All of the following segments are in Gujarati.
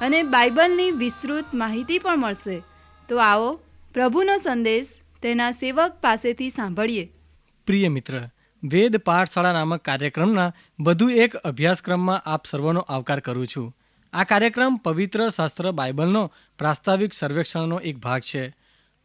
અને બાઇબલની વિસ્તૃત માહિતી પણ મળશે. તો આવો પ્રભુનો સંદેશ તેના સેવક પાસેથી સાંભળીએ. પ્રિય મિત્ર, વેદ પાઠશાળા નામક કાર્યક્રમના વધુ એક અભ્યાસક્રમમાં આપ સર્વનો આવકાર કરું છું. આ કાર્યક્રમ પવિત્ર શાસ્ત્ર બાઇબલનો પ્રાસ્તાવિક સર્વેક્ષણનો એક ભાગ છે.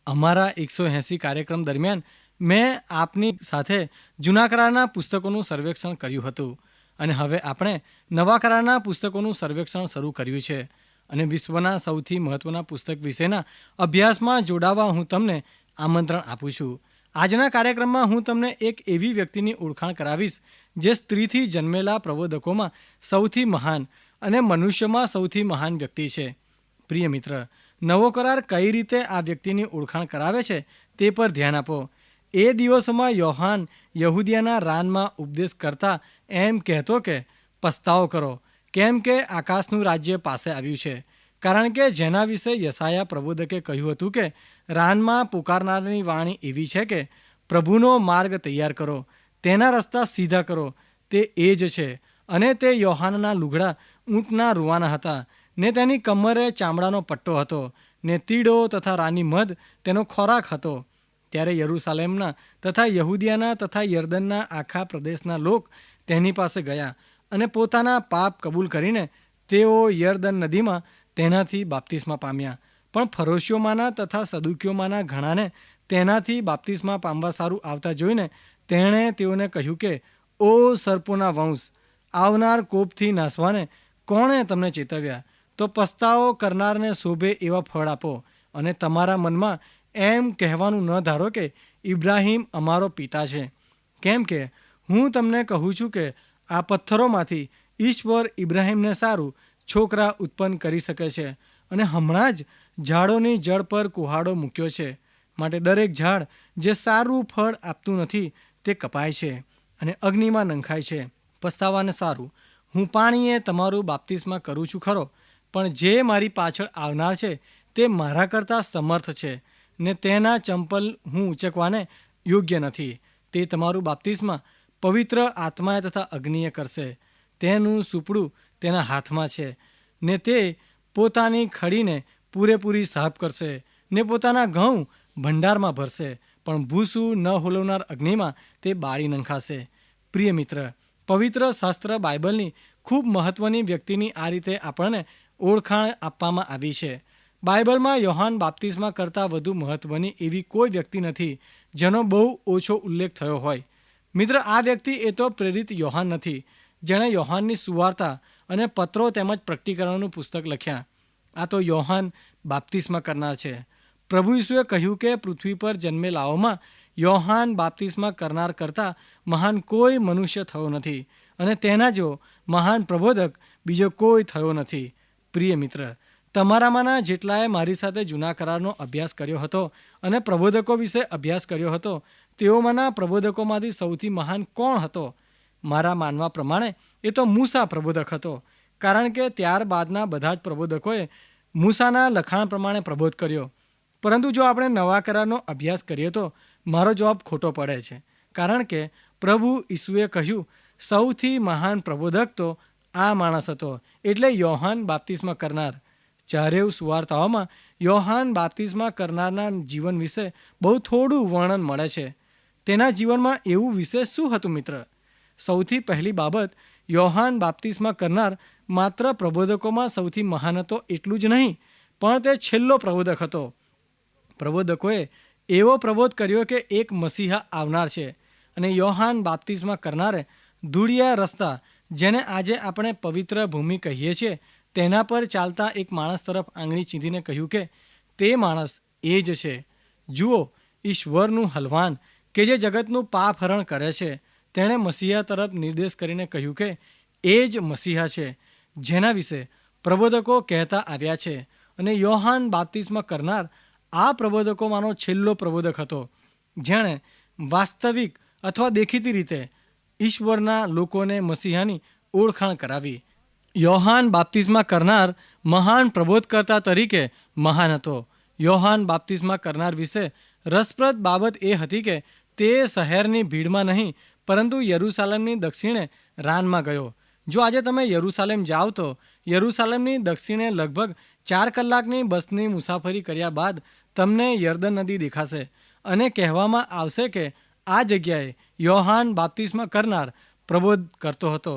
અમારા એકસો એંસી કાર્યક્રમ દરમિયાન મેં આપની સાથે જૂના કરારના પુસ્તકોનું સર્વેક્ષણ કર્યું હતું. અને હવે આપણે નવા કરારના પુસ્તકોનું સર્વેક્ષણ શરૂ કર્યું છે. અને વિશ્વના સૌથી મહત્ત્વના પુસ્તક વિશેના અભ્યાસમાં જોડાવા હું તમને આમંત્રણ આપું છું. આજના કાર્યક્રમમાં હું તમને એક એવી વ્યક્તિની ઓળખાણ કરાવીશ, જે સ્ત્રીથી જન્મેલા પ્રબોધકોમાં સૌથી મહાન અને મનુષ્યમાં સૌથી મહાન વ્યક્તિ છે. પ્રિય મિત્ર, નવો કરાર કઈ રીતે આ વ્યક્તિની ઓળખાણ કરાવે છે તે પર ધ્યાન આપો. એ દિવસોમાં યોહાન યહૂદિયાના રાનમાં ઉપદેશ કરતા એમ કહેતો કે, પસ્તાવો કરો કેમ કે આકાશનું રાજ્ય પાસે આવ્યું છે. કારણ કે જેના વિશે યસાયા પ્રબોધકે કહ્યું હતું કે, રાનમાં પુકારનારની વાણી એવી છે કે, પ્રભુનો માર્ગ તૈયાર કરો, તેના રસ્તા સીધા કરો, તે એ જ છે. અને તે યોહાનના લુગડા ઊંટના રૂવાના હતા, ને તેની કમરે ચામડાનો પટ્ટો હતો, ને તીડો તથા રાની મધ તેનો ખોરાક હતો. ત્યારે યરૂસાલેમના તથા યહૂદિયાના તથા યર્દનના આખા પ્રદેશના લોક તેની પાસે ગયા. અને પોતાના પાપ કબૂલ કરીને તેઓ યરદન નદીમાં તેનાથી બાપ્તિસ્મા પામ્યા. પણ ફરોશીઓમાંના તથા સદુકીઓમાંના ઘણાને તેનાથી બાપ્તિસ્મા પામવા સારું આવતા જોઈને તેણે તેઓને કહ્યું કે, ઓ સર્પોના વંશ, આવનાર કોપથી નાસવાને કોણે તમને ચેતવ્યા? તો પસ્તાવો કરનારને શોભે એવા ફળ આપો અને તમારા મનમાં એમ કહેવાનું ન ધારો કે ઇબ્રાહીમ અમારો પિતા છે. કેમ કે હું તમને કહું છું કે આ પથ્થરોમાંથી ઈશ્વર ઇબ્રાહીમને સારું છોકરા ઉત્પન્ન કરી શકે છે અને હમણાં જ ઝાડોની જળ પર કુહાડો મૂક્યો છે. માટે દરેક ઝાડ જે સારું ફળ આપતું નથી તે કપાય છે અને અગ્નિમાં નંખાય છે. પસ્તાવાને સારું, હું પાણીએ તમારું બાપ્તિસ્મા કરું છું ખરો, પણ જે મારી પાછળ આવનાર છે તે મારા કરતાં સમર્થ છે ને તેના ચંપલ હું ઉંચકવાને યોગ્ય નથી. તે તમારું બાપ્તિસ્મા પવિત્ર આત્માએ તથા અગ્નિએ કરશે. તેનું સુપડું તેના હાથમાં છે. ને તે પોતાની ખડીને પૂરેપૂરી સાફ કરશે. ને પોતાના ઘઉં ભંડારમાં ભરશે. પણ ભૂસું ન હોલવનાર અગ્નિમાં તે બાળી નંખાશે. પ્રિય મિત્ર, પવિત્ર શાસ્ત્ર બાઇબલની ખૂબ મહત્ત્વની વ્યક્તિની આ રીતે આપણને ઓળખાણ આપવામાં આવી છે. બાઇબલમાં યોહાન બાપ્તિસ્મા કરતાં વધુ મહત્ત્વની એવી કોઈ વ્યક્તિ નથી, જેનો બહુ ઓછો ઉલ્લેખ થયો હોય. મિત્ર, આ વ્યક્તિ એ તો પ્રેરિત યોહાન નથી. જેણે યોહાનની સુવાર્તા અને પત્રો તેમજ પ્રકટીકરણનું પુસ્તક લખ્યા. આ તો યોહાન બાપ્તિસ્મા કરનાર છે. પ્રભુ ઈસુએ કહ્યું કે પૃથ્વી પર જન્મેલાઓમાં યોહાન બાપ્તિસ્મા કરનાર કરતાં મહાન કોઈ મનુષ્ય થયો નથી અને તેના જેવો મહાન પ્રબોધક બીજો કોઈ થયો નથી. પ્રિય મિત્ર, તમારામાંના જેટલાએ મારી સાથે જૂના કરારનો અભ્યાસ કર્યો હતો અને પ્રબોધકો વિશે અભ્યાસ કર્યો હતો તેઓમાંના પ્રબોધકોમાંથી સૌથી મહાન કોણ હતો? મારા માનવા પ્રમાણે એ તો મૂસા પ્રબોધક હતો. કારણ કે ત્યારબાદના બધા જ પ્રબોધકોએ મૂસાના લખાણ પ્રમાણે પ્રબોધ કર્યો. પરંતુ જો આપણે નવા કરારનો અભ્યાસ કરીએ તો મારો જવાબ ખોટો પડે છે. કારણ કે પ્રભુ ઈસુએ કહ્યું, સૌથી મહાન પ્રબોધક તો આ માણસ હતો, એટલે યોહાન બાપ્તિસ્મા કરનાર. ચારેવ સુવાર્તાઓમાં યોહાન બાપ્તિસ્મા કરનારના જીવન વિશે બહુ થોડું વર્ણન મળે છે. તેના જીવનમાં એવું વિશેષ શું હતું, મિત્ર? સૌથી પહેલી બાબત, યોહાન બાપ્તિસ્મા કરનાર માત્ર પ્રબોધકોમાં સૌથી મહાન હતો એટલું જ નહીં, પણ તે છેલ્લો પ્રબોધક હતો. પ્રબોધકોએ એવો પ્રબોધ કર્યો કે એક મસીહા આવનાર છે અને યોહાન બાપ્તિસ્મા કરનારે ધૂળિયા રસ્તા, જેને આજે આપણે પવિત્ર ભૂમિ કહીએ છીએ, તેના પર ચાલતા એક માણસ તરફ આંગળી ચીંધીને કહ્યું કે, તે માણસ એ જ છે. જુઓ, ઈશ્વરનું હલવાન કે જે જગતનું પાપ હરણ કરે છે, તેણે મસીહા તરફ નિર્દેશ કરીને કહ્યું કે, એ જ મસીહા છે, જેના વિશે પ્રબોધકો કહેતા આવ્યા છે અને યોહાન બાપ્તિસ્મા કરનાર આ પ્રબોધકોમાંનો છેલ્લો પ્રબોધક હતો, જેણે વાસ્તવિક અથવા દેખીતી રીતે ઈશ્વરના લોકોને મસીહાની ઓળખાણ કરાવી. યોહાન બાપ્તિસ્મા કરનાર મહાન પ્રબોધકર્તા તરીકે મહાન હતો. યોહાન બાપ્તિસ્મા કરનાર વિશે રસપ્રદ બાબત એ હતી કે તે શહેરની ભીડમાં નહીં, પરંતુ યરૂસાલેમની દક્ષિણે રાનમાં ગયો. જો આજે તમે યરૂસાલેમ જાઓ તો યરૂસાલેમની દક્ષિણે લગભગ ચાર કલાકની બસની મુસાફરી કર્યા બાદ તમને યર્દન નદી દેખાશે અને કહેવામાં આવશે કે આ જગ્યાએ યોહાન બાપ્તિસ્મા કરનાર પ્રબોધ કરતો હતો.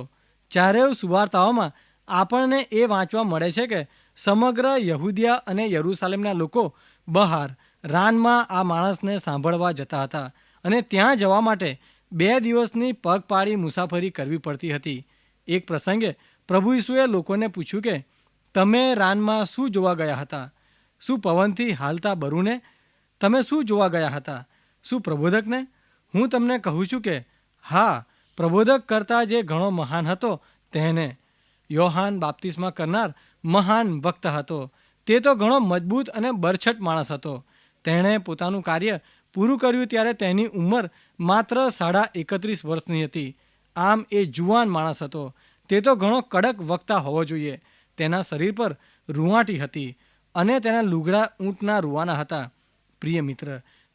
ચારેય સુવાર્તાઓમાં આપણને એ વાંચવા મળે છે કે સમગ્ર યહૂદિયા અને યરૂસાલેમના લોકો બહાર રાનમાં આ માણસને સાંભળવા જતા હતા. અને ત્યાં જવા માટે બે દિવસની પગપાળી મુસાફરી કરવી પડતી હતી. એક પ્રસંગે પ્રભુ ઈસુએ લોકોને પૂછ્યું કે, તમે રાનમાં શું જોવા ગયા હતા? શું પવનથી હાલતા બરુને? તમે શું જોવા ગયા હતા? શું પ્રબોધકને? હું તમને કહું છું કે, હા, પ્રબોધક કરતાં જે ઘણો મહાન હતો તેને. યોહાન બાપ્તિસ્મા કરનાર મહાન વક્ત હતો. તે તો ઘણો મજબૂત અને બરછટ માણસ હતો. તેણે પોતાનું કાર્ય પૂરું કર્યું ત્યારે તેની ઉંમર માત્ર સાડા એકત્રીસ વર્ષની હતી. આમ એ જુવાન માણસ હતો. તે તો ઘણો કડક વક્તા હોવો જોઈએ. તેના શરીર પર રૂંવાટી હતી અને તેના લુગડા ઊંટના રૂવાના હતા. પ્રિય મિત્ર,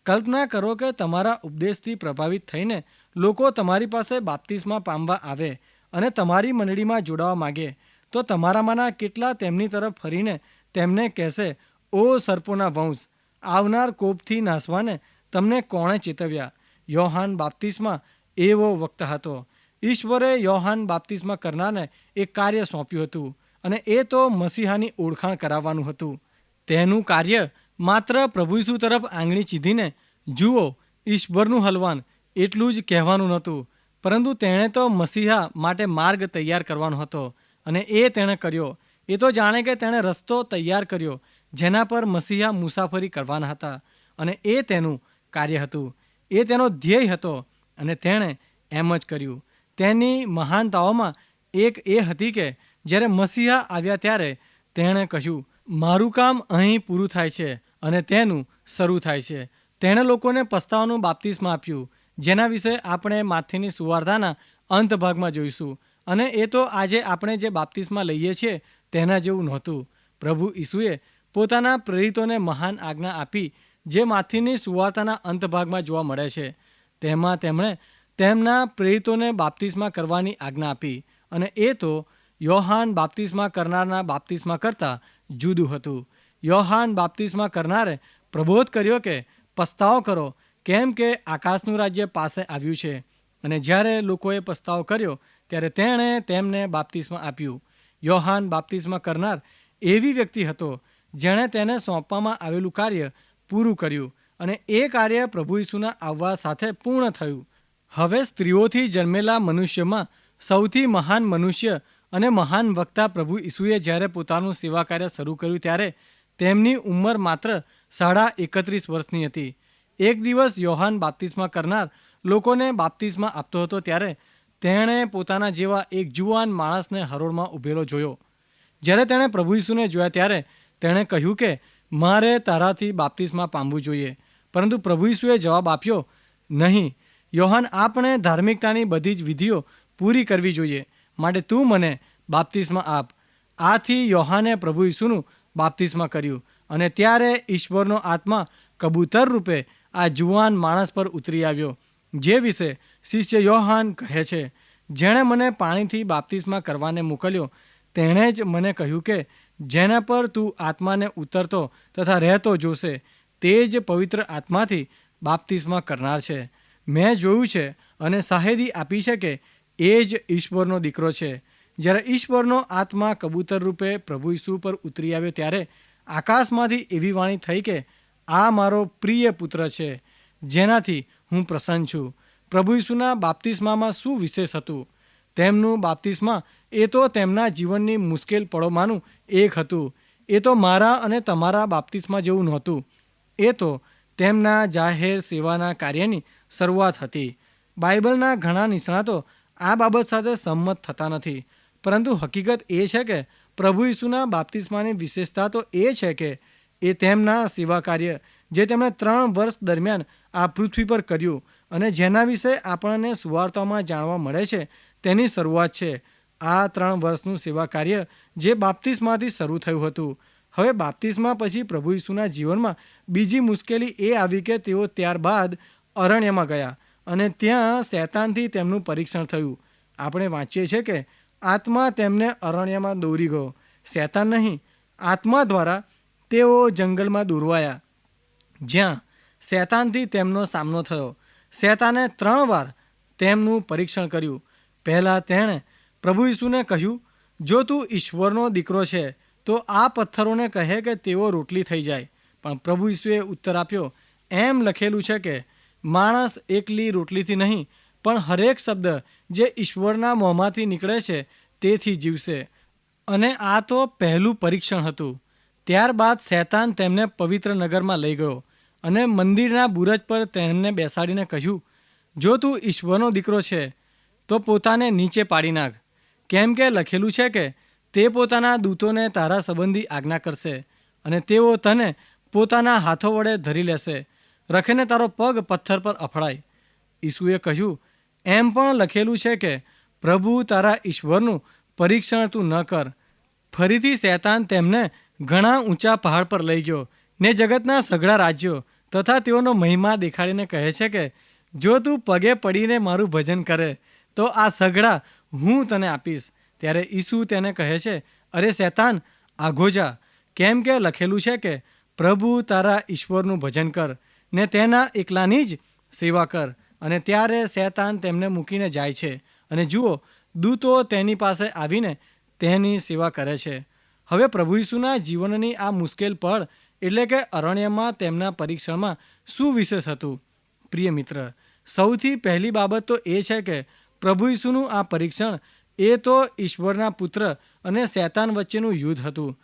કલ્પના કરો કે તમારા ઉપદેશથી પ્રભાવિત થઈને લોકો તમારી પાસે બાપ્તિસ્મા પામવા આવે અને તમારી મંડળીમાં જોડાવા માગે, તો તમારામાંના કેટલા તેમની તરફ ફરીને તેમને કહેશે, ઓ સર્પોના વંશ, આવનાર કોપથી નાસવાને તમને કોણે ચેતવ્યા? યોહાન બાપ્તિસ્મા એવો વક્ત હતો. ઈશ્વરે યોહાન બાપ્તિસ્મા કરનારને એક કાર્ય સોંપ્યું હતું અને એ તો મસીહાની ઓળખાણ કરાવવાનું હતું. તેનું કાર્ય માત્ર પ્રભુ ઈસુ તરફ આંગળી ચીધીને, જુઓ, ઈશ્વરનું હલવાન. એટલું જ કહેવાનું નહોતું. પરંતુ તેણે તો મસીહા માટે માર્ગ તૈયાર કરવાનો હતો અને એ તેણે કર્યો. એ તો જાણે કે તેણે રસ્તો તૈયાર કર્યો, જેના પર મસીહા મુસાફરી કરવાના હતા અને એ તેનું કાર્ય હતું. એ તેનો ધ્યેય હતો અને તેણે એમ જ કર્યું. તેની મહાનતાઓમાં એક એ હતી કે, જ્યારે મસીહા આવ્યા ત્યારે તેણે કહ્યું, મારું કામ અહીં પૂરું થાય છે અને તેનું શરૂ થાય છે. તેણે લોકોને પસ્તાવાનું બાપ્તિસ્મા આપ્યું, જેના વિશે આપણે માથીની સુવાર્તાના અંત ભાગમાં જોઈશું. અને એ તો આજે આપણે જે બાપ્તિસ્મા લઈએ છીએ તેના જેવું નહોતું. પ્રભુ ઈસુએ પોતાના પ્રેરિતોને મહાન આજ્ઞા આપી જે માથીની સુવાર્તાના અંતભાગમાં જોવા મળે છે. તેમાં તેમણે તેમના પ્રેરિતોને બાપ્તિસ્મા કરવાની આજ્ઞા આપી અને એ તો યોહાન બાપ્તિસ્મા કરનારના બાપ્તિસ્મા કરતાં જુદું હતું. યોહાન બાપ્તિસ્મા કરનારે પ્રબોધ કર્યો કે, પસ્તાવો કરો, કેમ કે આકાશનું રાજ્ય પાસે આવ્યું છે. અને જ્યારે લોકોએ પસ્તાવો કર્યો, ત્યારે તેણે તેમને બાપ્તિસ્મા આપ્યું. યોહાન બાપ્તિસ્મા કરનાર એવી વ્યક્તિ હતો, જેણે તેને સોંપવામાં આવેલું કાર્ય પૂરું કર્યું અને એ કાર્ય પ્રભુ ઈસુના આવવા સાથે પૂર્ણ થયું. હવે સ્ત્રીઓથી જન્મેલા મનુષ્યમાં સૌથી મહાન મનુષ્ય અને મહાન વક્તા પ્રભુ ઈસુએ જ્યારે પોતાનું સેવા કાર્ય શરૂ કર્યું ત્યારે તેમની ઉંમર માત્ર સાડા એકત્રીસ વર્ષની હતી. એક દિવસ યોહાન બાપ્તિસ્મા કરનાર લોકોને બાપ્તિસ્મા આપતો હતો ત્યારે તેણે પોતાના જેવા એક જુવાન માણસને હરોળમાં ઊભેલો જોયો. જ્યારે તેણે પ્રભુ ઈસુને જોયા ત્યારે તેણે કહ્યું કે મારે તારાથી બાપ્તિસ્મા પામવું જોઈએ. પરંતુ પ્રભુ ઈસુએ જવાબ આપ્યો, નહીં, યોહાન આપણે ધાર્મિકતાની બધી જ વિધિઓ પૂરી કરવી જોઈએ. માટે તું મને બાપ્તિસ્મા આપ. આથી યોહાને પ્રભુ ઈસુનું બાપ્તિસ્મા કર્યું અને ત્યારે ઈશ્વરનો આત્મા કબૂતર રૂપે આ જુવાન માણસ પર ઉતરી આવ્યો, જે વિશે શિષ્ય યોહાન કહે છે, જેણે મને પાણીથી બાપ્તિસ્મા કરવાને મોકલ્યો, તેણે જ મને કહ્યું કે જેના પર તું આત્માને ઉતરતો તથા રહેતો જોશે, તે જ પવિત્ર આત્માથી બાપ્તિસ્મા કરનાર છે. મેં જોયું છે અને સાહેદી આપી છે કે એ જ ઈશ્વરનો દીકરો છે. જ્યારે ઈશ્વરનો આત્મા કબૂતર રૂપે પ્રભુ ઈસુ પર ઉતરી આવ્યો ત્યારે આકાશમાંથી એવી વાણી થઈ કે, આ મારો પ્રિય પુત્ર છે, જેનાથી હું પ્રસન્ન છું. પ્રભુ ઈસુના બાપ્તિસ્મામાં શું વિશેષ હતું? તેમનું બાપ્તિસ્મા એ તો તેમના જીવનની મુશ્કેલ પળોમાંનું એક હતું. એ તો મારા અને તમારા બાપ્તિસ્મા જેવું નહોતું. એ તો તેમના જાહેર સેવાના કાર્યની શરૂઆત હતી. બાઇબલના ઘણા નિષ્ણાતો આ બાબત સાથે સંમત થતા નથી. પરંતુ હકીકત એ છે કે પ્રભુ ઈસુના બાપ્તિસ્માની વિશેષતા તો એ છે કે એ તેમના સેવા કાર્ય જે તેમણે ત્રણ વર્ષ દરમિયાન આ પૃથ્વી પર કર્યું અને જેના વિશે આપણને સુવાર્તામાં જાણવા મળે છે, તેની શરૂઆત છે. આ ત્રણ વર્ષનું સેવા કાર્ય જે બાપ્તિસ્માથી શરૂ થયું હતું. હવે બાપ્તિસ્મા પછી પ્રભુ ઈસુના જીવનમાં બીજી મુશ્કેલી એ આવી કે તેઓ ત્યારબાદ અરણ્યમાં ગયા અને ત્યાં શૈતાનથી તેમનું પરીક્ષણ થયું. આપણે વાંચીએ છીએ કે આત્મા તેમને અરણ્યમાં દોરી ગયો. શૈતાન નહીં, આત્મા દ્વારા તેઓ જંગલમાં દોરવાયા. જ્યાં શૈતાનથી તેમનો સામનો થયો. શૈતાને ત્રણ વાર તેમનું પરીક્ષણ કર્યું. પહેલાં તેણે પ્રભુ ઈસુને કહ્યું, જો તું ઈશ્વરનો દીકરો છે, તો આ પથ્થરોને કહે કે તેઓ રોટલી થઈ જાય. પણ પ્રભુ ઈસુએ ઉત્તર આપ્યો, એમ લખેલું છે કે, માણસ એકલી રોટલીથી નહીં, પણ હરેક શબ્દ જે ઈશ્વરના મોંમાંથી નીકળે છે, તેથી જીવશે. અને આ તો પહેલું પરીક્ષણ હતું. ત્યારબાદ શૈતાન તેમને પવિત્ર નગરમાં લઈ ગયો અને મંદિરના બુરજ પર તેમને બેસાડીને કહ્યું, જો તું ઈશ્વરનો દીકરો છે, તો પોતાને નીચે પાડી નાખ. કેમ કે લખેલું છે કે તે પોતાના દૂતોને તારા સંબંધી આજ્ઞા કરશે અને તેઓ તને પોતાના હાથો વડે ધરી લેશે. રખીને તારો પગ પથ્થર પર અફડાય ઈસુએ કહ્યું, એમ પણ લખેલું છે કે પ્રભુ તારા ઈશ્વરનું પરીક્ષણ તું ન કર. ફરીથી શૈતાન તેમને ઘણા ઊંચા પહાડ પર લઈ ગયો ને જગતના સઘળા રાજ્યો તથા તેઓનો મહિમા દેખાડીને કહે છે કે જો તું પગે પડીને મારું ભજન કરે તો આ સઘળા હું તને આપીશ. ત્યારે ઈસુ તેને કહે છે, અરે શૈતાન આઘો જા. કેમ કે લખેલું છે કે, પ્રભુ તારા ઈશ્વરનું ભજન કર ને તેના એકલાની જ સેવા કર. અને ત્યારે શૈતાન તેમને મૂકીને જાય છે. અને જુઓ, દૂતો તેની પાસે આવીને તેની સેવા કરે છે. હવે પ્રભુ ઈસુના જીવનની આ મુશ્કેલ પળ એટલે કે અરણ્યમાં તેમના પરીક્ષણમાં શું વિશેષ હતું. પ્રિય મિત્ર, સૌથી પહેલી બાબત તો એ છે કે પ્રભુ ઈસુનું આ પરીક્ષણ એ તો ઈશ્વરના પુત્ર અને શૈતાન વચ્ચેનું યુદ્ધ હતું.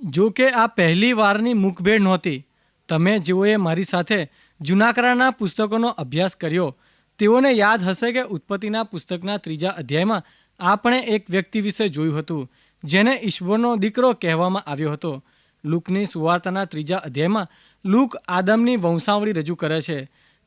જો કે આ પહેલી વારની મુખભેડ નહોતી. તમે જેઓએ મારી સાથે જૂના કરારના પુસ્તકોનો અભ્યાસ કર્યો, તેઓને યાદ હશે કે ઉત્પત્તિના પુસ્તકના ત્રીજા અધ્યાયમાં આપણે એક વ્યક્તિ વિશે જોયું હતું, જેને ઈશ્વરનો દીકરો કહેવામાં આવ્યો હતો. લુકની સુવાર્તાના ત્રીજા અધ્યાયમાં લુક આદમની વંશાવળી રજૂ કરે છે.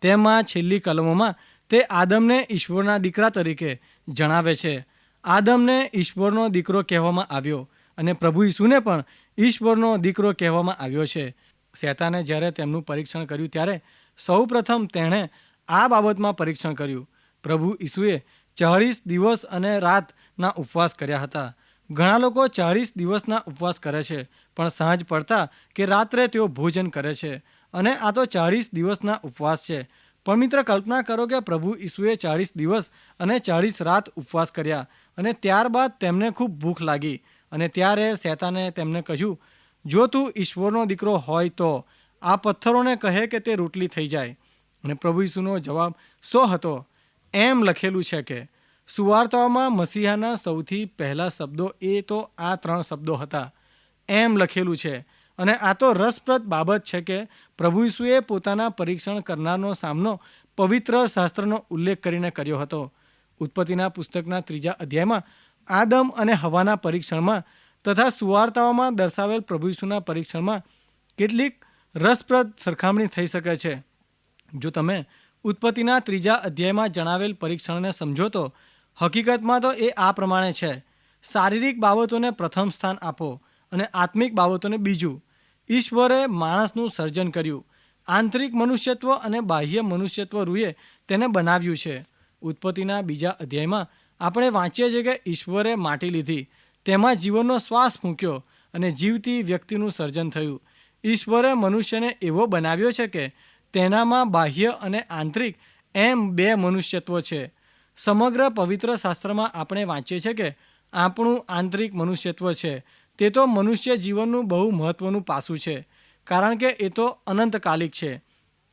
તેમાં છેલ્લી કલમોમાં તે આદમને ઈશ્વરના દીકરા તરીકે જણાવે છે. આદમને ઈશ્વરનો દીકરો કહેવામાં આવ્યો અને પ્રભુ ઈસુને પણ ઈશ્વરનો દીકરો કહેવામાં આવ્યો છે. શેતાને જ્યારે તેમનું પરીક્ષણ કર્યું ત્યારે સૌ પ્રથમ તેણે આ બાબતમાં પરીક્ષણ કર્યું. પ્રભુ ઈસુએ ચાળીસ દિવસ અને રાતના ઉપવાસ કર્યા હતા. ઘણા લોકો ચાળીસ દિવસના ઉપવાસ કરે છે, પણ સાંજ પડતા કે રાત્રે તેઓ ભોજન કરે છે અને આ તો ચાળીસ દિવસના ઉપવાસ છે. પણ મિત્ર, કલ્પના કરો કે પ્રભુ ઈસુએ ચાળીસ દિવસ અને ચાળીસ રાત ઉપવાસ કર્યા અને ત્યારબાદ તેમને ખૂબ ભૂખ લાગી અને ત્યારે શેતાને તેમને કહ્યું, જો તું ઈશ્વરનો દીકરો હોય તો આ પથ્થરોને કહે કે તે રોટલી થઈ જાય. અને પ્રભુ ઈસુનો જવાબ શો હતો. એમ લખેલું છે કે, સુવાર્તાઓમાં મસીહાના સૌથી પહેલા શબ્દો એ તો આ ત્રણ શબ્દો હતા. એમ લખેલું છે અને આ તો રસપ્રદ બાબત છે કે પ્રભુ ઈસુએ પોતાના પરીક્ષણ કરનારનો સામનો પવિત્ર શાસ્ત્રનો ઉલ્લેખ કરીને કર્યો હતો. ઉત્પત્તિના પુસ્તકના ત્રીજા અધ્યાયમાં આદમ અને હવાના પરીક્ષણમાં તથા સુવાર્તાઓમાં દર્શાવેલ પ્રભુ ઈસુના પરીક્ષણમાં કેટલીક રસપ્રદ સરખામણી થઈ શકે છે. જો તમે ઉત્પત્તિના ત્રીજા અધ્યાયમાં જણાવેલ પરીક્ષણને સમજો તો હકીકતમાં તો એ આ પ્રમાણે છે. શારીરિક બાબતોને પ્રથમ સ્થાન આપો અને આત્મિક બાબતોને બીજું. ઈશ્વરે માણસનું સર્જન કર્યું. આંતરિક મનુષ્યત્વ અને બાહ્ય મનુષ્યત્વ રૂએ તેને બનાવ્યું છે. ઉત્પત્તિના બીજા અધ્યાયમાં આપણે વાંચીએ છીએ કે ઈશ્વરે માટી લીધી. તેમાં જીવનનો શ્વાસ મૂક્યો અને જીવતી વ્યક્તિનું સર્જન થયું. ઈશ્વરે મનુષ્યને એવો બનાવ્યો છે કે તેનામાં બાહ્ય અને આંતરિક એમ બે મનુષ્યત્વ છે. સમગ્ર પવિત્ર શાસ્ત્રમાં આપણે વાંચીએ છીએ કે આપણું આંતરિક મનુષ્યત્વ છે. તે તો મનુષ્ય જીવનનું બહુ મહત્ત્વનું પાસું છે, કારણ કે એ તો અનંતકાલિક છે.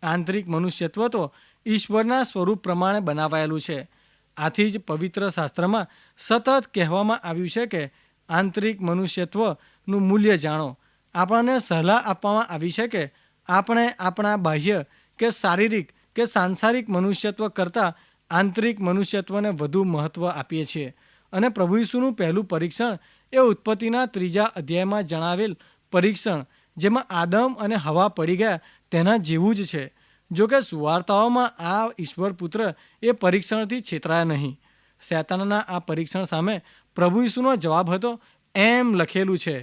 આંતરિક મનુષ્યત્વ તો ઈશ્વરના સ્વરૂપ પ્રમાણે બનાવાયેલું છે. આથી જ પવિત્ર શાસ્ત્રમાં સતત કહેવામાં આવ્યું છે કે આંતરિક મનુષ્યત્વનું મૂલ્ય જાણો. આપણને સલાહ આપવામાં આવી છે કે આપણે આપણા બાહ્ય કે શારીરિક કે સાંસારિક મનુષ્યત્વ કરતાં આંતરિક મનુષ્યત્વને વધુ મહત્ત્વ આપીએ છીએ. અને પ્રભુ ઈસુનું પહેલું પરીક્ષણ એ ઉત્પત્તિના ત્રીજા અધ્યાયમાં જણાવેલ પરીક્ષણ, જેમાં આદમ અને હવા પડી ગયા, તેના જેવું જ છે. જો કે સુવાર્તાઓમાં આ ઈશ્વર પુત્ર એ પરીક્ષણથી છેતરાયા નહીં. શેતાનના આ પરીક્ષણ સામે પ્રભુ ઈસુનો જવાબ હતો, એમ લખેલું છે,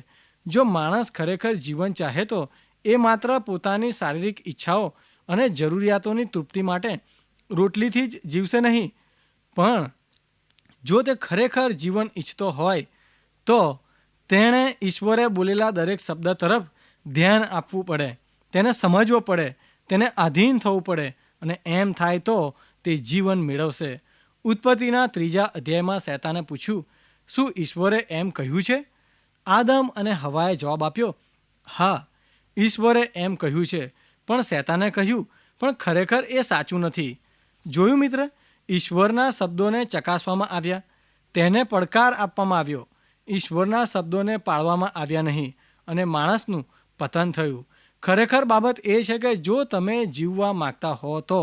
જો માણસ ખરેખર જીવન ચાહે તો એ માત્ર પોતાની શારીરિક ઈચ્છાઓ અને જરૂરિયાતોની તૃપ્તિ માટે રોટલીથી જ જીવશે નહીં. પણ જો તે ખરેખર જીવન ઈચ્છતો હોય તો તેણે ઈશ્વરે બોલેલા દરેક શબ્દ તરફ ધ્યાન આપવું પડે. તેને સમજવો પડે, તેને આધીન થવું પડે અને એમ થાય તો તે જીવન મેળવશે. ઉત્પત્તિના ત્રીજા અધ્યાયમાં શેતાને પૂછ્યું, શું ઈશ્વરે એમ કહ્યું છે? આદમ અને હવાએ જવાબ આપ્યો, હા, ઈશ્વરે એમ કહ્યું છે. પણ શેતાને કહ્યું, પણ ખરેખર એ સાચું નથી. જોયું મિત્ર, ઈશ્વરના શબ્દોને ચકાસવામાં આવ્યા. તેને પડકાર આપવામાં આવ્યો. ઈશ્વરના શબ્દોને પાળવામાં આવ્યા નહીં અને માણસનું પતન થયું. ખરેખર બાબત એ છે કે જો તમે જીવવા માગતા હો તો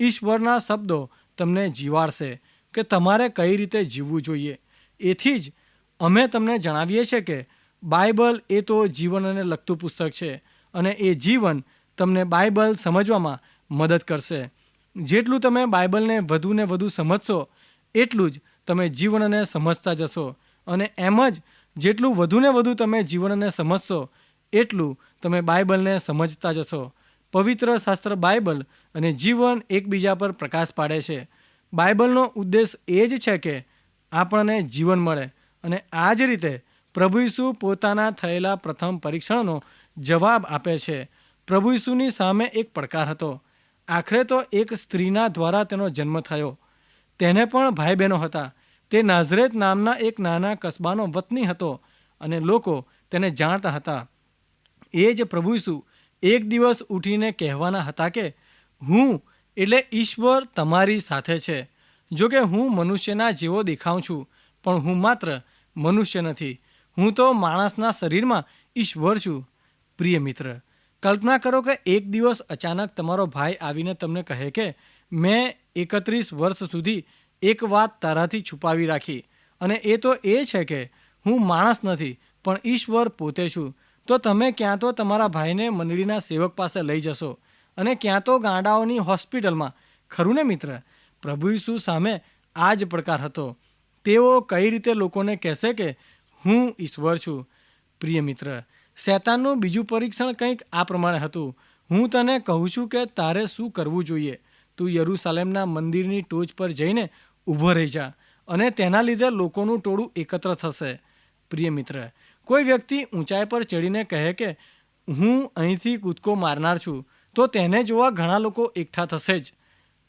ઈશ્વરના શબ્દો તમને જીવાડશે કે તમારે કઈ રીતે જીવવું જોઈએ. એથી જ અમે તમને જણાવીએ છીએ કે બાઇબલ એ તો જીવનને લગતું પુસ્તક છે અને એ જીવન તમને બાઇબલ સમજવામાં મદદ કરશે. જેટલું તમે બાઇબલને વધુ ને વધુ સમજશો, એટલું જ તમે જીવનને સમજતા જશો. અને એમ જ જેટલું વધુને વધુ તમે જીવનને સમજશો, એટલું તમે બાઇબલને સમજતા જશો. પવિત્ર શાસ્ત્ર બાઇબલ અને જીવન એકબીજા પર પ્રકાશ પાડે છે. બાઇબલનો ઉદ્દેશ એ જ છે કે આપણને જીવન મળે અને આ જ રીતે પ્રભુ ઈસુ પોતાના થયેલા પ્રથમ પરીક્ષણનો જવાબ આપે છે. પ્રભુ ઈસુની સામે એક પડકાર હતો. આખરે તો એક સ્ત્રીના દ્વારા તેનો જન્મ થયો. તેને પણ ભાઈ બહેનો હતા. તે નાઝરેત નામના એક નાના કસ્બાનો વતની હતો અને લોકો તેને જાણતા હતા. એ જ પ્રભુ એક દિવસ ઉઠીને કહેવાના હતા કે, હું એટલે ઈશ્વર તમારી સાથે છે. જો કે હું મનુષ્યના જેવો દેખાઉં છું, પણ હું માત્ર મનુષ્ય નથી. હું તો માણસના શરીરમાં ઈશ્વર છું. પ્રિય મિત્ર, કલ્પના કરો કે એક દિવસ અચાનક તમારો ભાઈ આવીને તમને કહે કે, મેં એકત્રીસ વર્ષ સુધી એક વાત તારાથી છુપાવી રાખી. અને એ તો એ છે કે, હું માણસ નથી, પણ ઈશ્વર પોતે છું. તો તમે ક્યાં તો તમારા ભાઈને મંડળીના સેવક પાસે લઈ જશો. અને ક્યાં તો ગાંડાઓની હોસ્પિટલમાં. ખરું ને મિત્ર? પ્રભુ ઈસુ સામે આ જ પડકાર હતો. તેઓ કઈ રીતે લોકોને કહેશે કે, હું ઈશ્વર છું? પ્રિય મિત્ર, શેતાનનું બીજું પરીક્ષણ કંઈક આ પ્રમાણે હતું. હું તને કહું છું કે તારે શું કરવું જોઈએ? તું યરૂસાલેમના મંદિરની ટોચ પર જઈને ઊભો રહી જા અને તેના લીધે લોકોનું ટોળું એકત્ર થશે. પ્રિય મિત્ર, કોઈ વ્યક્તિ ઊંચાઈ પર ચડીને કહે કે, હું અહીંથી કૂદકો મારનાર છું, તો તેને જોવા ઘણા લોકો એકઠા થશે જ.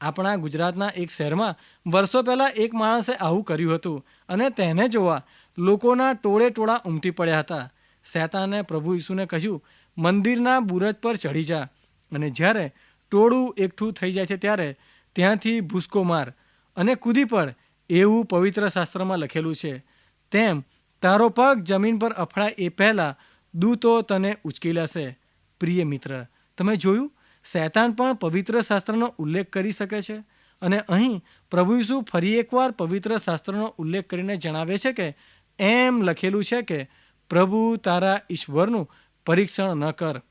આપણા ગુજરાતના એક શહેરમાં વર્ષો પહેલાં એક માણસે આવું કર્યું હતું અને તેને જોવા લોકોના ટોળે ટોળા ઉમટી પડ્યા હતા. શેતાને પ્રભુ ઈસુને કહ્યું, મંદિરના બુરજ પર ચડી જા. અને જ્યારે ટોળું એકઠું થઈ જાય છે ત્યારે ત્યાંથી ભૂસકો માર. અને કૂદી પડ એવું પવિત્ર શાસ્ત્રમાં લખેલું છે, તેમ તારો પગ જમીન પર અફડાય એ પહેલાં દૂતો તને ઉચકી લેશે પ્રિય મિત્ર, તમે જોયું? શૈતાન પણ પવિત્ર શાસ્ત્રનો ઉલ્લેખ કરી શકે છે? અને અહીં પ્રભુ ઈસુ ફરી એકવાર પવિત્ર શાસ્ત્રનો ઉલ્લેખ કરીને જણાવે છે કે, એમ લખેલું છે કે, પ્રભુ તારા ઈશ્વરનું પરીક્ષણ ન કર.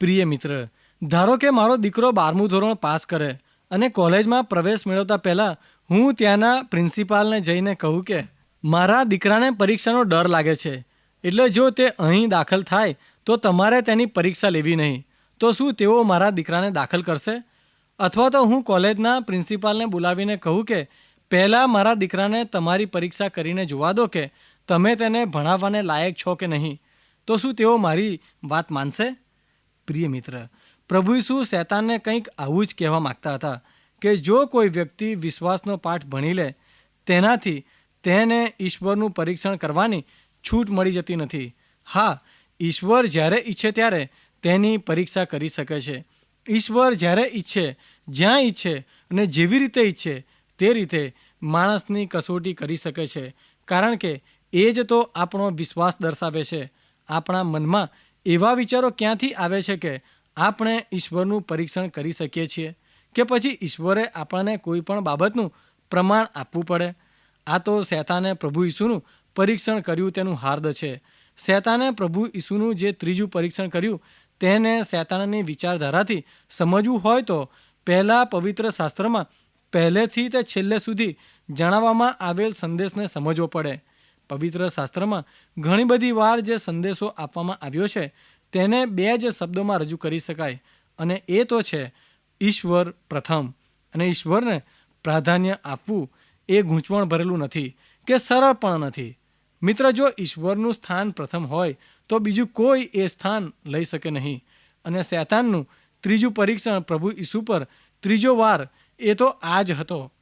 પ્રિય મિત્ર, ધારો કે મારો દીકરો બારમું ધોરણ પાસ કરે અને કોલેજમાં પ્રવેશ મેળવતા પહેલાં હું ત્યાંના પ્રિન્સિપાલને જઈને કહું કે, મારા દીકરાને પરીક્ષાનો ડર લાગે છે. એટલે જો તે અહીં દાખલ થાય, તો તમારે તેની પરીક્ષા લેવી નહીં. તો શું તેઓ મારા દીકરાને દાખલ કરશે? અથવા તો હું કોલેજના પ્રિન્સિપાલને બોલાવીને કહું કે, પહેલાં મારા દીકરાને તમારી પરીક્ષા કરીને જોવા દો કે, તમે તેને ભણાવવાને લાયક છો કે નહીં. તો શું તેઓ મારી વાત માનશે? પ્રિય મિત્ર, પ્રભુ શું શૈતાનને કંઈક આવું જ કહેવા માગતા હતા. કે જો કોઈ વ્યક્તિ વિશ્વાસનો પાઠ ભણી લે, તેનાથી તેને ઈશ્વરનું પરીક્ષણ કરવાની છૂટ મળી જતી નથી. હા, ઈશ્વર જ્યારે ઈચ્છે ત્યારે તેની પરીક્ષા કરી શકે છે. ઈશ્વર જ્યારે ઈચ્છે, જ્યાં ઈચ્છે અને જેવી રીતે ઈચ્છે તે રીતે માણસની કસોટી કરી શકે છે. કારણ કે એ જ તો આપણો વિશ્વાસ દર્શાવે છે. આપણા મનમાં એવા વિચારો ક્યાંથી આવે છે કે આપણે ઈશ્વરનું પરીક્ષણ કરી શકીએ છીએ? કે પછી ઈશ્વરે આપણને કોઈ પણ બાબતનું પ્રમાણ આપવું પડે? આ તો શેતાને પ્રભુ ઈસુનું પરીક્ષણ કર્યું તેનું હાર્દ છે. શેતાને પ્રભુ ઈસુનું જે ત્રીજું પરીક્ષણ કર્યું તેને શેતાનની વિચારધારાથી સમજવું હોય તો પહેલાં પવિત્ર શાસ્ત્રમાં પહેલેથી તે છેલ્લે સુધી જણાવવામાં આવેલ સંદેશને સમજવો પડે. પવિત્ર શાસ્ત્રમાં ઘણી બધી વાર જે સંદેશો આપવામાં આવ્યો છે તેને બે જ શબ્દોમાં રજૂ કરી શકાય અને એ તો છે ઈશ્વર પ્રથમ અને ઈશ્વરને પ્રાધાન્ય આપવું એ ગૂંચવણ ભરેલું નથી કે સરળ પણ નથી. મિત્ર, જો ઈશ્વરનું સ્થાન પ્રથમ હોય, તો બીજું કોઈ એ સ્થાન લઈ શકે નહીં. અને શૈતાનનું ત્રીજું પરીક્ષણ પ્રભુ ઈસુ પર ત્રીજો વાર એ તો આ જ હતો.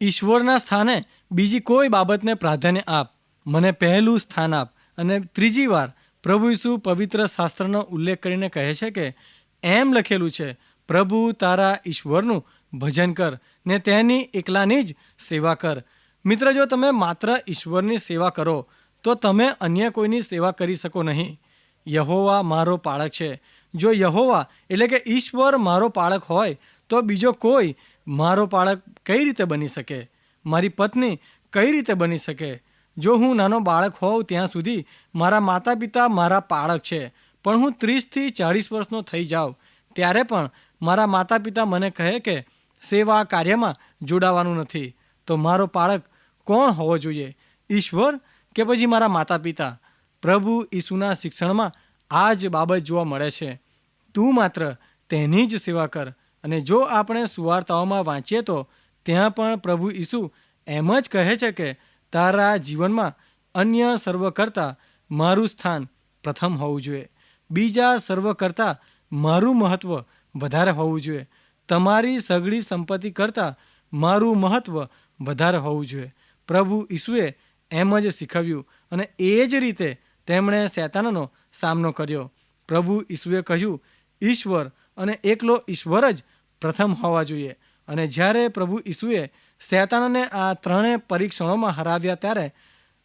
ઈશ્વરના સ્થાને બીજી કોઈ બાબતને પ્રાધાન્ય આપ. મને પહેલું સ્થાન આપ. અને ત્રીજી વાર પ્રભુ ઈસુ પવિત્ર શાસ્ત્રનો ઉલ્લેખ કરીને કહે છે કે એમ લખેલું છે પ્રભુ તારા ઈશ્વરનું ભજન કર ને તેની એકલાની જ સેવા કર. મિત્ર, જો તમે માત્ર ઈશ્વરની સેવા કરો, તો તમે અન્ય કોઈની સેવા કરી શકો નહીં. યહોવા મારો પાળક છે. જો યહોવા એટલે કે ઈશ્વર મારો પાળક હોય, તો બીજો કોઈ મારો પાળક કઈ રીતે બની શકે? મારી પત્ની કઈ રીતે બની શકે? જો હું નાનો બાળક હોઉં ત્યાં સુધી મારા માતા પિતા મારા પાળક છે, પણ હું ત્રીસથી ચાળીસ વર્ષનો થઈ જાઉં, ત્યારે પણ મારા માતા પિતા મને કહે કે, સેવા કાર્યમાં જોડાવાનું નથી. તો મારો પાળક કોણ હોવો જોઈએ? ઈશ્વર કે પછી મારા માતા પિતા પ્રભુ ઈસુના શિક્ષણમાં આ જ બાબત જોવા મળે છે. તું માત્ર તેની જ સેવા કર અને જો આપણે સુવાર્તાઓમાં વાંચીએ તો ત્યાં પણ પ્રભુ ઈસુ એમ જ કહે છે કે, તારા જીવનમાં અન્ય સર્વ કરતાં મારું સ્થાન પ્રથમ હોવું જોઈએ. બીજા સર્વ કરતાં મારું મહત્ત્વ વધારે હોવું જોઈએ. તમારી સગળી સંપત્તિ કરતાં મારું મહત્ત્વ વધારે હોવું જોઈએ. પ્રભુ ઈસુએ એમ જ શીખવ્યું અને એ જ રીતે તેમણે શૈતાનનો સામનો કર્યો. પ્રભુ ઈસુએ કહ્યું, ઈશ્વર અને એકલો ઈશ્વર જ પ્રથમ હોવા જોઈએ. અને જ્યારે પ્રભુ ઈસુએ શૈતાનને આ ત્રણેય પરીક્ષણોમાં હરાવ્યા ત્યારે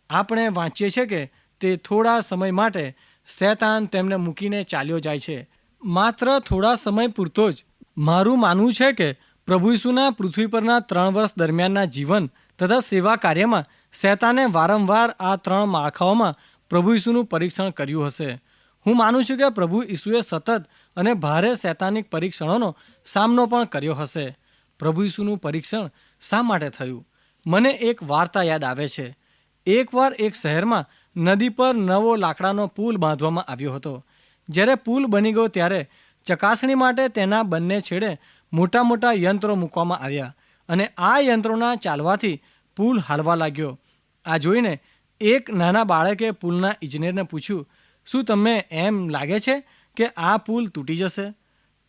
આપણે વાંચીએ છીએ કે તે થોડા સમય માટે શેતાન તેમને મૂકીને ચાલ્યો જાય છે. માત્ર થોડા સમય પૂરતો જ. મારું માનવું છે કે પ્રભુ ઈસુના પૃથ્વી પરના ત્રણ વર્ષ દરમિયાનના જીવન તથા સેવા કાર્યમાં શેતાને વારંવાર આ ત્રણ માળખાઓમાં પ્રભુ ઈસુનું પરીક્ષણ કર્યું હશે. હું માનું છું કે પ્રભુ ઈસુએ સતત અને ભારે શૈતાનિક પરીક્ષણોનો સામનો પણ કર્યો હશે. પ્રભુ ઈસુનું પરીક્ષણ શા માટે થયું? મને એક વાર્તા યાદ આવે છે. એકવાર એક શહેરમાં નદી પર નવો લાકડાનો પુલ બાંધવામાં આવ્યો હતો. જ્યારે પુલ બની ગયો ત્યારે ચકાસણી માટે તેના બંને છેડે મોટા મોટા યંત્રો મૂકવામાં આવ્યા અને આ યંત્રોના ચાલવાથી પુલ હાલવા લાગ્યો. આ જોઈને એક નાના બાળકે પુલના ઇજનેરને પૂછ્યું, શું તમને એમ લાગે છે કે આ પુલ તૂટી જશે?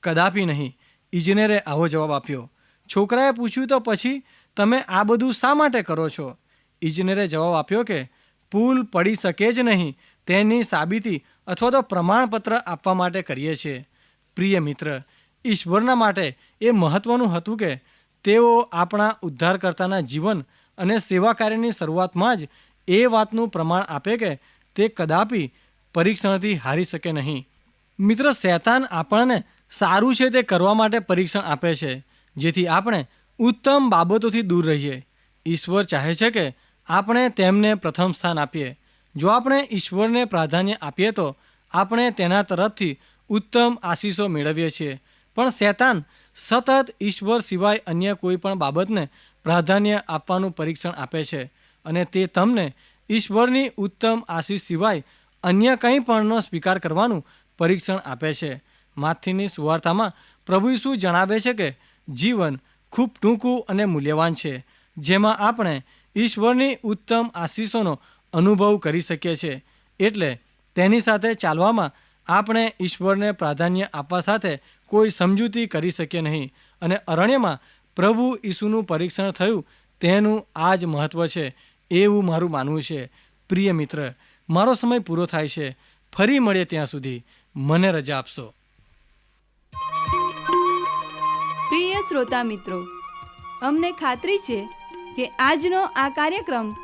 કદાપી નહીં, ઇજનેરે આવો જવાબ આપ્યો. છોકરાએ પૂછ્યું તો પછી તમે આ બધું શા માટે કરો છો? ઇજનેરે જવાબ આપ્યો કે, પુલ પડી શકે જ નહીં, તેની સાબિતી અથવા તો પ્રમાણપત્ર આપવા માટે કરીએ છીએ. પ્રિય મિત્ર, ઈશ્વરના માટે એ મહત્વનું હતું કે તેઓ આપણા ઉદ્ધારકર્તાના જીવન અને સેવા કાર્યની શરૂઆતમાં જ એ વાતનું પ્રમાણ આપે કે તે કદાપી પરીક્ષણથી હારી શકે નહીં. મિત્ર, શૈતાન આપણને સારું છે તે કરવા માટે પરીક્ષણ આપે છે, જેથી આપણે ઉત્તમ બાબતોથી દૂર રહીએ. ઈશ્વર ચાહે છે કે આપણે તેમને પ્રથમ સ્થાન આપીએ. જો આપણે ઈશ્વરને પ્રાધાન્ય આપીએ તો આપણે તેના તરફથી ઉત્તમ આશીષો મેળવીએ છીએ. પણ શેતાન સતત ઈશ્વર સિવાય અન્ય કોઈ પણ બાબતને પ્રાધાન્ય આપવાનું પરીક્ષણ આપે છે અને તે તમને ઈશ્વરની ઉત્તમ આશીષ સિવાય અન્ય કંઈ પણનો સ્વીકાર કરવાનું પરીક્ષણ આપે છે. માથીની સુવાર્તામાં પ્રભુ ઈસુ જણાવે છે કે જીવન ખૂબ ટૂંકું અને મૂલ્યવાન છે, જેમાં આપણે ઈશ્વરની ઉત્તમ આશીષોનો અનુભવ કરી શકીએ છીએ. એટલે તેની સાથે ચાલવામાં આપણે ઈશ્વરને પ્રાધાન્ય આપવા સાથે કોઈ સમજૂતી કરી શકીએ નહીં. અને અરણ્યમાં પ્રભુ ઈસુનું પરીક્ષણ થયું તેનું આ જ મહત્ત્વ છે. એવું મારું માનવું છે. પ્રિય મિત્ર, મારો સમય પૂરો થાય છે. ફરી મળીએ ત્યાં સુધી. મને રજા આપશો. પ્રિય શ્રોતા મિત્રો, અમને ખાતરી છે કે આજનો આ કાર્યક્રમ